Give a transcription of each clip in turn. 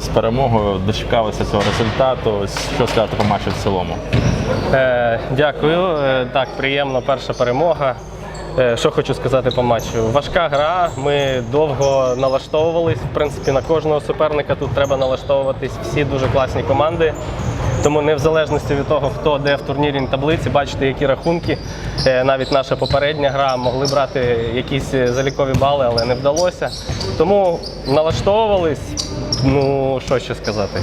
З перемогою дочекалися цього результату. Що сказати по матчу в цілому? Е, дякую. Е, так, приємно, перша перемога. Е, що хочу сказати по матчу. Важка гра. Ми довго налаштовувались. В принципі, на кожного суперника тут треба налаштовуватись. Всі дуже класні команди. Тому не в залежності від того, хто де в турнірній таблиці, бачите, які рахунки. Е, Навіть наша попередня гра могли брати якісь залікові бали, але не вдалося. Тому налаштовувались. Ну, що ще сказати?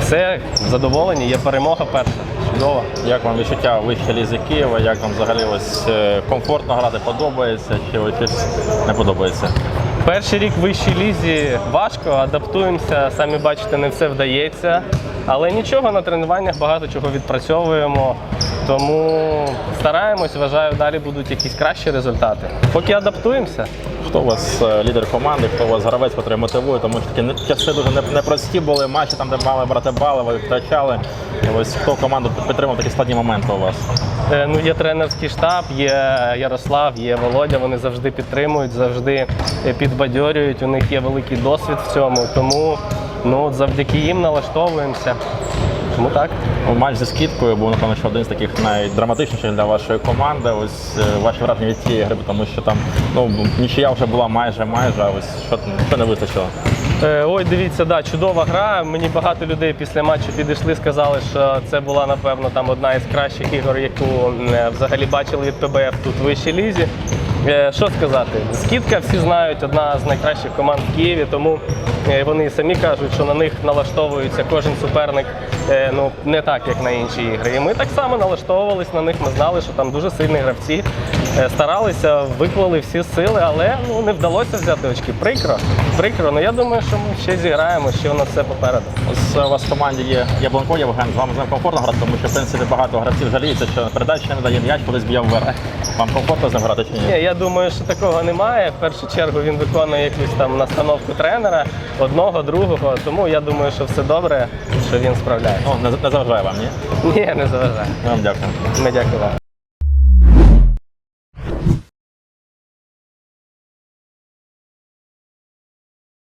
Все, задоволені, є перемога перша. Чудово. Як вам відчуття в вищій лізі Києва? Як вам взагалі ось е, комфортно грати подобається чи ось не подобається? Перший рік в вищій лізі важко, адаптуємося, самі бачите, не все вдається. Але нічого, на тренуваннях багато чого відпрацьовуємо. Тому стараємось, вважаю, далі будуть якісь кращі результати. Поки адаптуємося. Хто у вас е, лідер команди, хто у вас гравець, який мотивує, тому що такі часи дуже непрості були матчі, там, де мали брати бали, ви втрачали. Ось хто команду підтримав такі складні моменти у вас? Е, Ну, є тренерський штаб, є Ярослав, є Володя. Вони завжди підтримують, завжди е, підбадьорюють. У них є великий досвід в цьому. Тому ну, завдяки їм налаштовуємося. Тому так. Матч зі скидкою був, напевно, що один з таких найдраматичніших для вашої команди. Ось е, ваші враження від цієї гри, тому що там ну, нічия вже була майже майже, а ось що, що не вистачило. Е, Ой, дивіться, да, чудова гра. Мені багато людей після матчу підійшли, сказали, що це була напевно там одна із кращих ігор, яку е, взагалі бачили від ПБФ тут в вищій лізі. Е, Що сказати? Скидка всі знають, одна з найкращих команд в Києві, тому е, вони самі кажуть, що на них налаштовується кожен суперник е, ну, не так, як на інші ігри. І ми так само налаштовувались на них. Ми знали, що там дуже сильні гравці. Е, Старалися, виклали всі сили, але ну, не вдалося взяти очки. Прикро. Прикро. Ну я думаю, що ми ще зіграємо, ще у нас все попереду. Ось е, у вас в команді є Яблонко Євген, з вами з ним комфортно грати, тому що в принципі багато гравців жаліється, що передачі не дає м'яч, колись б'є вверх. Вам комфортно з ним грати чи ні? Ні, я думаю, що такого немає. В першу чергу він виконує якусь там настановку тренера, одного, другого. Тому я думаю, що все добре, що він справляється. Ну, не, не заважає вам, ні? Ні, не заважає. Вам дякую. Ми дякую вам.